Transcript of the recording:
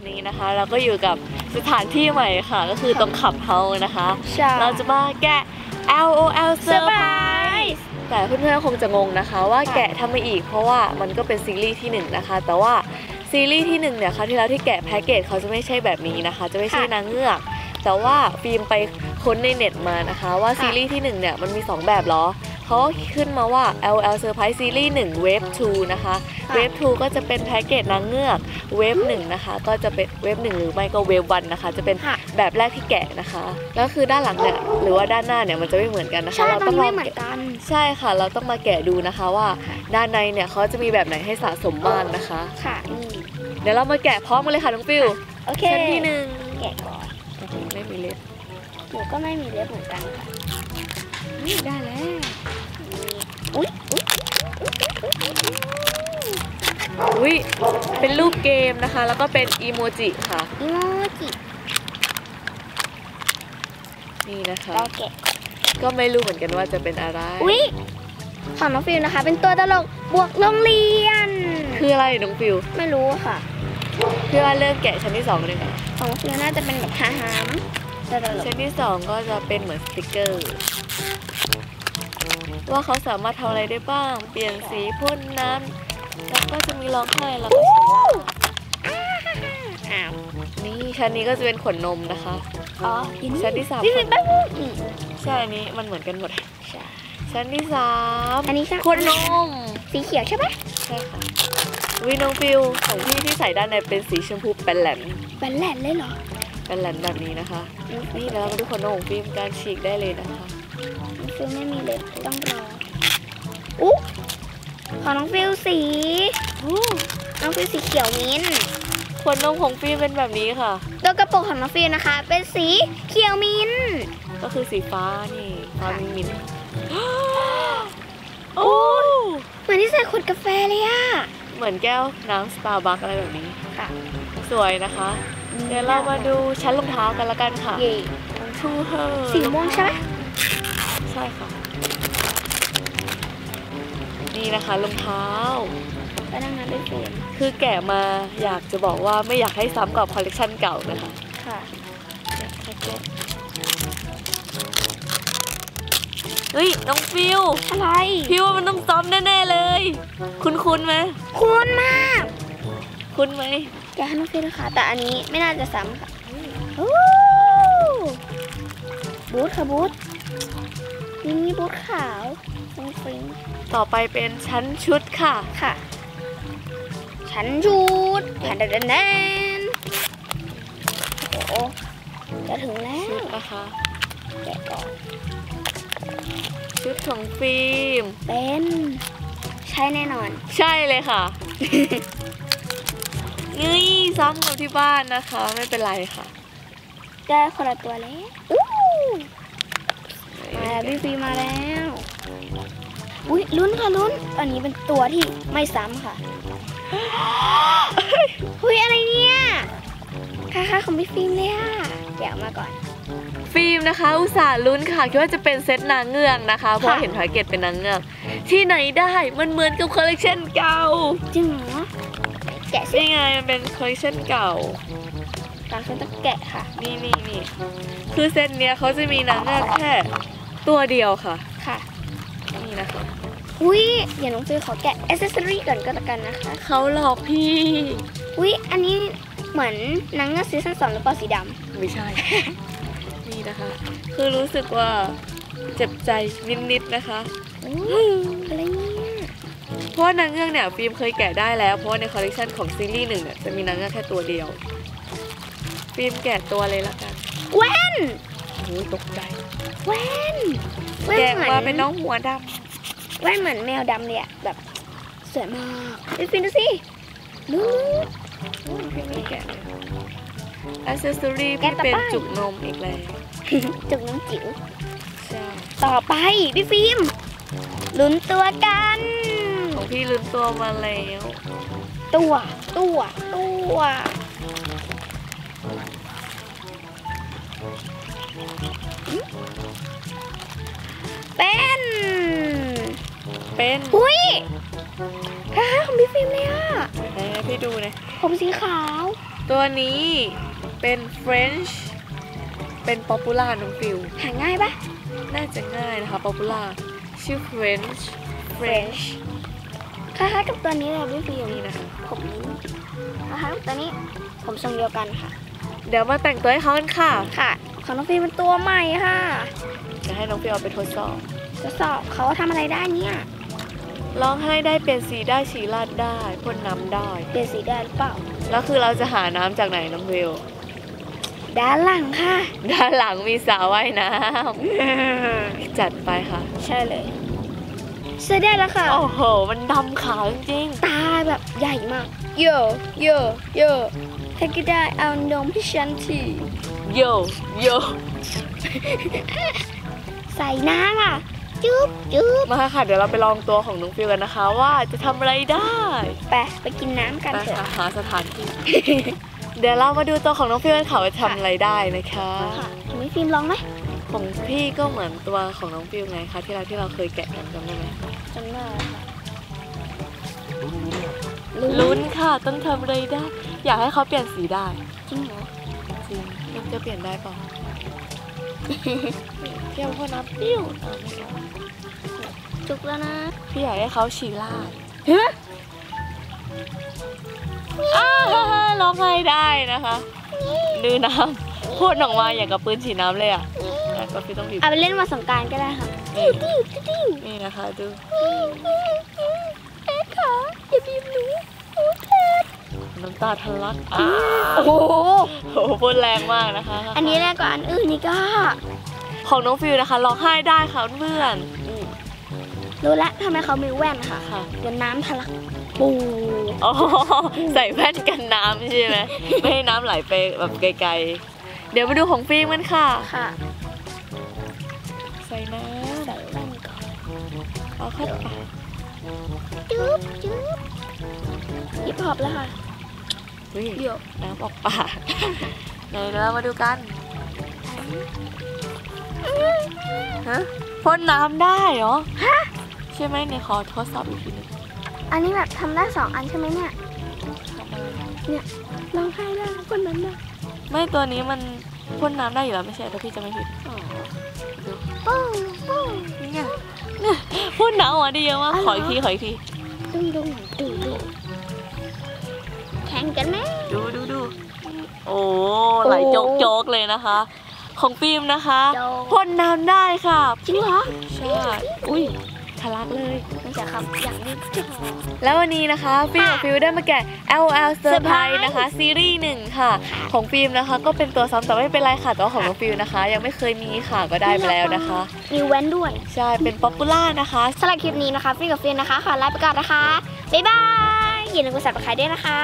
อนนี้นะคะ เราก็อยู่กับสถานที่ใหม่ค่ะ ก็คือตรงขับเฮานะคะใช่เราจะมาแกะ LOL Surprise แต่เพื่อนๆคงจะงงนะคะ ว่าแกะทำไมอีกเพราะว่ามันก็เป็นซีรีส์ที่หนึ่งนะคะ แต่ว่าซีรีส์ที่หนึ่งเนี่ยคราวที่แล้วที่แกะแพ็กเกจเขาจะไม่ใช่แบบนี้นะคะ จะไม่ใช่นางเงือก แต่ว่าฟิล์มไปค้นในเน็ตมานะคะ ว่าซีรีส์ที่หนึ่งเนี่ยมันมีสองแบบเหรอ เขาก็ขึ้นมาว่า LOL Surprise Series 1 Wave 2 นะคะเวฟ2ก็จะเป็นแพ็กเกจนางเงือกเวฟ1นะคะ ก็จะเป็นเวฟ1หรือไม่ก็เวฟ1นะคะ จะเป็นค่ะแบบแรกที่แกะนะคะ แล้วคือด้านหลังเนี่ยหรือว่าด้านหน้าเนี่ยมันจะไม่เหมือนกันนะคะใช่เรามัต้อนงลไม่องเหมือนแกะกันใช่ค่ะ เราต้องมาแกะดูนะคะว่าด้านในเนี่ยเขาจะมีแบบไหนให้สะสมบ้างนะคะ ค่ะนี่เดี๋ยวเรามาแกะพร้อมกันเลยค่ะน้องฟิวโอเคชั้นที่หนึ่งแกะก่อนไม่มีเล็บหนูก็ไม่มีเล็บเหมือนกันค่ะนี่ได้แล้ว อุ้ยอุ้ยอุ้ยเป็นรูปเกมนะคะ แล้วก็เป็นอีโมจิค่ะอีโมจินี่นะคะเราแกะก็ไม่รู้เหมือนกันว่าจะเป็นอะไรอุ้ยของน้องฟิลนะคะ เป็นตัวตลกบวกโรงเรียน คืออะไรน้องฟิวไม่รู้ค่ะพี่ว่าเริ่มแกะชั้นที่สองเลยค่ะของน้องฟิลน่าจะเป็นแบบฮาฮามตัวตลกชั้นที่สองก็จะเป็นเหมือนสติกเกอร์ ว่าเขาสามารถทำอะไรได้บ้าง เปลี่ยนสีพ่นน้ำแล้วก็จะมีร้องไห้แล้วก็ฉีดอ้าวนี่ชั้นนี้ก็จะเป็นขวดนมนะคะ อ๋อยินชั้นที่สามพี่ฟิลแป๊บนึงนี่ใช่อันนี้มันเหมือนกันหมดใช่ชั้นที่สามอันนี้ค่ะขวดนม สีเขียวใช่ไหมใช่ค่ะวิน้องฟิวของพี่ที่ใส่ด้านในเป็นสีชมพูเป็นแหลนแบนแหลนเลยเหรอเป็นแหลนแบบนี้นะคะ นี่แล้วมาดูขวดนมของฟิล์มการฉีกได้เลยนะคะน้อง ฟิลไม่มีเล็บต้องรออุ๊ของน้องฟิลสีน้องฟิลสีเขียวมิ้นท์ขวดนมของฟิล์มเป็นแบบนี้ค่ะ ตัวกระปุกของน้องฟิลนะคะ เป็นสีเขียวมิ้นท์ก็คือสีฟ้านี่ฟ้ามินมินโอ้เหมือนที่ใส่ขวดกาแฟเลยอะเหมือนแก้วน้ำสตาร์บัคอะไรแบบนี้ค่ะ สวยนะคะ เดี๋ยวเรามาดูชั้นรองเท้ากันละกันค่ะเย่ทูเฮอร์สีม่วงใช่ไหมใช่ค่ะ นี่นะคะรองเท้าก็นั่งนับด้วยฟิลคือแกะมาอยากจะบอกว่าไม่อยากให้ซ้ำกับคอลเลกชันเก่านะคะ ค่ะเฮ้ยน้องฟิวอะไร พี่ว่ามันต้องซ้ำแน่ๆเลย คุ้นคุ้นๆไหมคุณมาก คุ้นไหมแกให้น้องฟิลนะคะ แต่อันนี้ไม่น่าจะซ้ำค่ะโอ้บูทค่ะบูท นี่มีบูทขาวฟริ้งฟริ้งต่อไปเป็นชั้นชุดค่ะ ค่ะฉันชุดแผ่นแดนแดนโอ้โหจะถึงแล้ชุวดนะคะแกะก่อนชุดของฟิล์มเป็นใช่แน่นอน ใช่เลยค่ะนี่ซ้ำกับที่บ้านนะคะ ไม่เป็นไรค่ะ ได้คนละตัวแล้วอู้ มาแล้วพี่ฟีมาแล้ว อุ้ยลุ้นค่ะลุ้น อันนี้เป็นตัวที่ไม่ซ้ำค่ะอุ้ยอะไรเนี่ยค่าๆของพี่ฟิล์มเลยอะเดี๋ยวเอามาก่อน ฟิล์มนะคะ อุตส่าห์ลุ้นค่ะคิดว่าจะเป็นเซตนางเงือกนะคะเพราะเห็นแพ็กเกจเป็นนางเงือกที่ไหนได้มันเหมือนกับคอลเลกชันเก่าจริงเหรอแกะสินี่ไงมันเป็นคอลเลกชันเก่าตามฉันต้องแกะค่ะ นี่นี่นี่คือเซตเนี้ยเขาจะมีนางเงือกแค่ ตัวเดียวค่ะ ค่ะ นี่นะคะ อุ้ยเดี๋ยวน้องฟิลขอแกะอ c เซสซอรี่ก่อนก็แล้วกันนะคะ เขาหลอกพี่ อุ้ยอันนี้เหมือนหนังเงือกซีซั่นสองหรือเปล่าสีดไม่ใช่ นี่นะคะ คือรู้สึกว่าเจ็บใจนิดๆนะคะำอุ้ยอะไรเนี่ยเพราะว่านางเงือกเนี่ยฟิล์มเคยแกะได้แล้ว เพราะว่าในคอลเลกชันของซีรีส์หนึ่งเนี่ยจะมีนางเงือกแค่ตัวเดียว ฟิล์มแกะตัวเลยละกันแว่น โอ้ยตกใจแว่น แว่แกะนเหมือนมาเป็นน้องหัวดแว่นเหมือนแมวดำเลยอะแบบสวยมากไปฟินดูสิดูำอืมฟิล์มไม่แกะเลยอัซเซอรี่แกะพี่ต่อไปเป็นจุกนมอีกแล้วจุกน้องจิ๋วใช่ต่อไปพี่ฟิล์มลุ้นตัวกัน ของพี่ลืมตัวมาแล้ว ตัว ตัว ตัว เป็นอุ้ยคล้ายๆของพี่ฟิล์มเลยอะไหนๆพี่ดูหนะผมสีขาวนตัวนี้เป็น French เป็น popular น้องฟิว หาง่ายปะน่าจะง่ายนะคะ popular ชื่อ French French คล้ายๆกับตัวนี้เลยพี่ฟิล์มนี่นะคะผมนี้คล้ายๆกับตัวนี้ ผมทรงเดียวกันค่ะ เดี๋ยวมาแต่งตัวให้เขากันค่ะ ค่ะของน้องฟิล์มเป็นตัวใหม่ค่ะ จะให้น้องฟิวเอาไปทดสอบจะสอบเขาทำอะไรได้เนี่ย ร้องไห้ได้เปลี่ยนสีได้ฉีลาดได้พ่นน้ำได้ เปลี่ยนสีได้หรือเปล่า แล้วคือเราจะหาน้ำจากไหนน้องฟิว ด้านหลังค่ะ ด้านหลังมีสระว่ายน้ำ จัดไปค่ะ ใช่เลยใช้ได้แล้วค่ะ โอ้โห มันดำขาวจริงตาแบบใหญ่มาก โย โย โยให้ก็ได้เอานมให้ฉันทีๆโย โย ใส่น้ำอะ จุ๊บจุ๊บมาค่ะ เดี๋ยวเราไปลองตัวของน้องฟิวกันนะคะ ว่าจะทำอะไรได้ไปไปกินน้ำกันไปเถอะค่ะหาสถานที่ เดี๋ยวเรามาดูตัวของน้องฟิวกันค่ะว่าทำอะไรได้นะคะ ค่ะมีฟิล์มลองไหมของพี่ก็เหมือนตัวของน้องฟิวไงคะที่เราที่เราเคยแกะกันจำได้ไหมจำได้ค่ะลุ้นค่ะต้องทำอะไรได้ อยากให้เขาเปลี่ยนสีได้จริงเหรอจริงมันจะเปลี่ยนได้เปล่า เที่ยวพ่อน้ำปิ้วอะไม่เอาจุกแล้วนะ พี่อยากให้เขาฉี่ลาดฮะอ้าร้องไห้ได้นะคะดูน้ำพ่นออกมาอย่างกับปืนฉีดน้ำเลยอะแต่ก็พี่ต้องบีบเอาไปเล่นวันสงกรารก็ได้ค่ะ นี่ติ้วติ้วติ้วนี่นะคะดูเอ๊ะค่ะอย่าบีบหนูโอ้เจ็บ น้ำตาทะลักอ้าโอ้โหโอ้โหพ่นแรงมากนะคะ อันนี้แรกกว่าอันอื่นนี่ก็ ของน้องฟิวนะคะร้องไห้ได้ค่ะเพื่อนอืมรู้แล้วทำไมเขามีแว่นค่ะค่ะเดี๋ยวน้ำทะลักปูอ๋อใส่แว่นกันน้ำใช่ไหมไม่ให้น้ำไหลไปแบบไกลๆ เดี๋ยวมาดูของฟิล์มกันค่ะค่ะ ใส่น้ใส่แว่นก่อนำเอาเข้าไปจุ๊บจุ๊บฮิปฮอปแล้วค่ะ เฮ้ยโยน้ำออกปากไหนเดี๋ยวเรามาดูกันฮะพ่นน้ำได้เหรอฮะใช่ไหมเนี่ยขอทดสอบอีกทีหนึงอันนี้แบบทำได้สองอันใช่ไหมเนี่ยทำอะไรร้องไห้ได้คนนั้นน่ะไม่ตัวนี้มันพ่นน้ำได้อยู่แล้วไม่ใช่ถ้าพี่จะไม่ผิดดูปูปูนี่ไงเนี่ยพ่นน้ำออกมาได้เยอะมากอ๋อเหรอขออีกทีขออีกทีดุ้งดุ้งดุ้งดุ้งแข่ งกันไหมดูดูดูโอ้ไหลโจกโจกๆเลยนะคะ ของฟิล์มนะคะโจกพ่นน้ำได้ค่ะจริงเหรอใช่อุ้ยทะลักเลยมันจะครับอย่างนี้ที่คอแล้ววันนี้นะคะฟิล์มกับฟิลได้มาแกะ LOL Surprise Surprise นะคะซีรีส์หนึ่งค่ะ ของฟิล์มนะคะ ก็เป็นตัวซ้ำแต่ไม่เป็นไรค่ะแต่ว่าของน้องฟิลนะคะ ยังไม่เคยมีค่ะก็ได้ไปแล้วนะคะมีแว่นด้วย ใช่เป็นป๊อปปูล่านะคะสำหรับคลิปนี้นะคะฟิล์มกับฟิล์มนะคะขอลาไปก่อนนะคะบ๊ายบายอย่าลืมกด subscribe ด้วยนะคะ